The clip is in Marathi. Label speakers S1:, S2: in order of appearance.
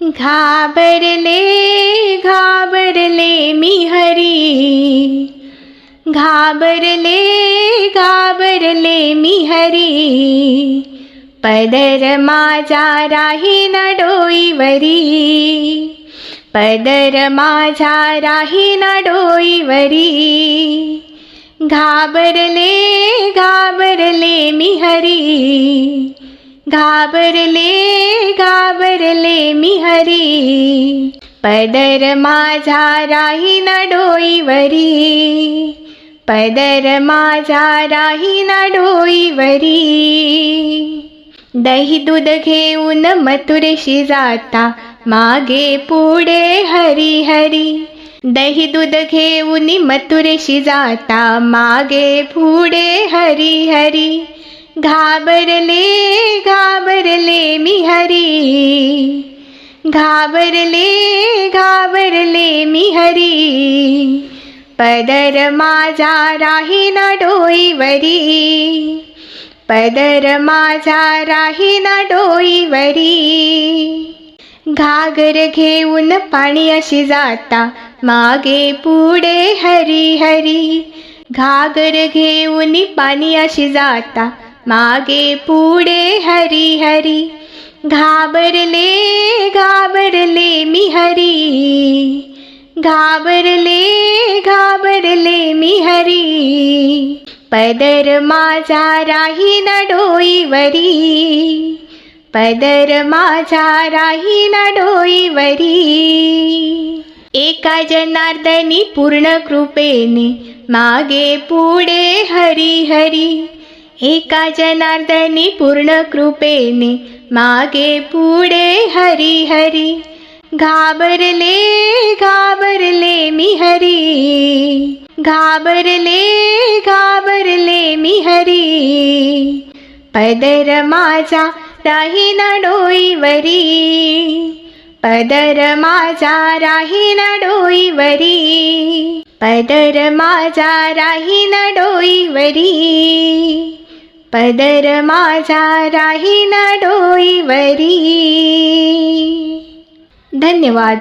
S1: घाबरले घाबरले मी हरी घाबरले घाबरले मी हरी पदर माझा राही डोईवरी पदर माझा राही न डोईवरी घाबरले घाबरले मी हरी घाबरले घाबरले मी हरी. पदर माझा राही न डोईवरी. पदर माझा राही न डोईवरी. दही दूध घेऊन मथुरेशी जाता मागे पुढे हरी हरी. दही दूध घेऊन मथुरेशी जाता मागे पुढे हरी हरी. घाबरले घाबरले मी हरी घाबरले घाबरले मी हरी. पदर माझा राही ना डोईवरी पदर माझा राही ना डोईवरी. घागर घेऊन पाणी अशी जाता मागे पुढे हरी हरी. घागर घेऊन पाणी अशी जाता मागे पुढे हरी हरी. घाबरले घाबरले मी हरी. घाबरले घाबरले मी हरी. पदर माझा राही न डोईवरी. पदर माझा राही न डोईवरी. एका जनार्दनी पूर्ण कृपेने मागे पुढे हरी हरी. एका जनार्दनी पूर्ण कृपेने मागे पुढे हरी हरी घाबरले घाबरले मी हरी. घाबरले घाबरले मी हरी. पदर माझा राही डोईवरी. पदर माझा राही डोईवरी. पदर माझा राही डोईवरी. पदर माझा राही ना डोईवरी. धन्यवाद.